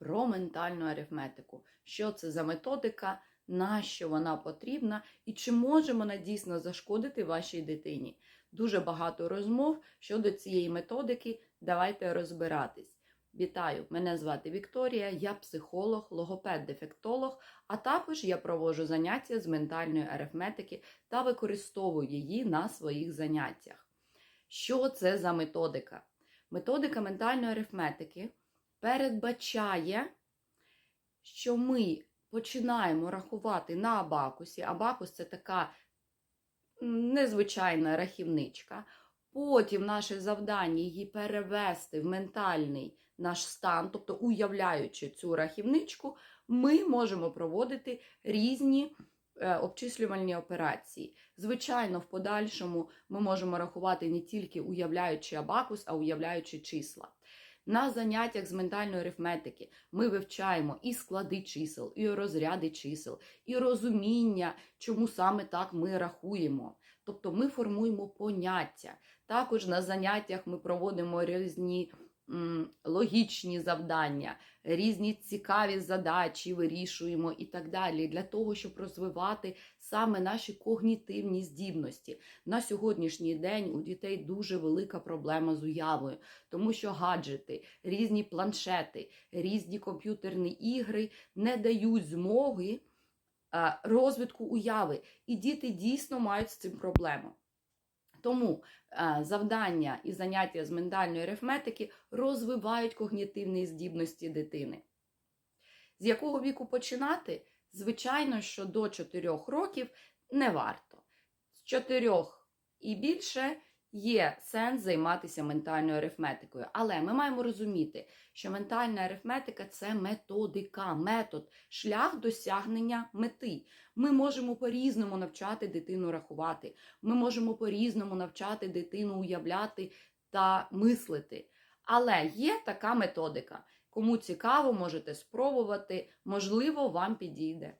про ментальну арифметику. Що це за методика, на що вона потрібна і чи може вона дійсно зашкодити вашій дитині. Дуже багато розмов щодо цієї методики. Давайте розбиратись. Вітаю! Мене звати Вікторія, я психолог, логопед-дефектолог, а також я проводжу заняття з ментальної арифметики та використовую її на своїх заняттях. Що це за методика? Методика ментальної арифметики передбачає, що ми починаємо рахувати на абакусі. Абакус це така незвичайна рахівничка. Потім наше завдання її перевести в ментальний наш стан, тобто уявляючи цю рахівничку, ми можемо проводити різні е, обчислювальні операції. Звичайно, в подальшому ми можемо рахувати не тільки уявляючи абакус, а уявляючи числа. На заняттях з ментальної арифметики ми вивчаємо і склади чисел, і розряди чисел, і розуміння, чому саме так ми рахуємо. Тобто ми формуємо поняття. Також на заняттях ми проводимо різні логічні завдання, різні цікаві задачі вирішуємо і так далі, для того, щоб розвивати саме наші когнітивні здібності. На сьогоднішній день у дітей дуже велика проблема з уявою, тому що гаджети, різні планшети, різні комп'ютерні ігри не дають змоги розвитку уяви, і діти дійсно мають з цим проблему. Тому е, завдання і заняття з ментальної арифметики розвивають когнітивні здібності дитини. З якого віку починати? Звичайно, що до 4 років не варто. З 4 і більше є сенс займатися ментальною арифметикою. Але ми маємо розуміти, що ментальна арифметика це методика, метод, шлях досягнення мети. Ми можемо по-різному навчати дитину рахувати. Ми можемо по-різному навчати дитину уявляти та мислити. Але є така методика. Кому цікаво, можете спробувати, можливо, вам підійде.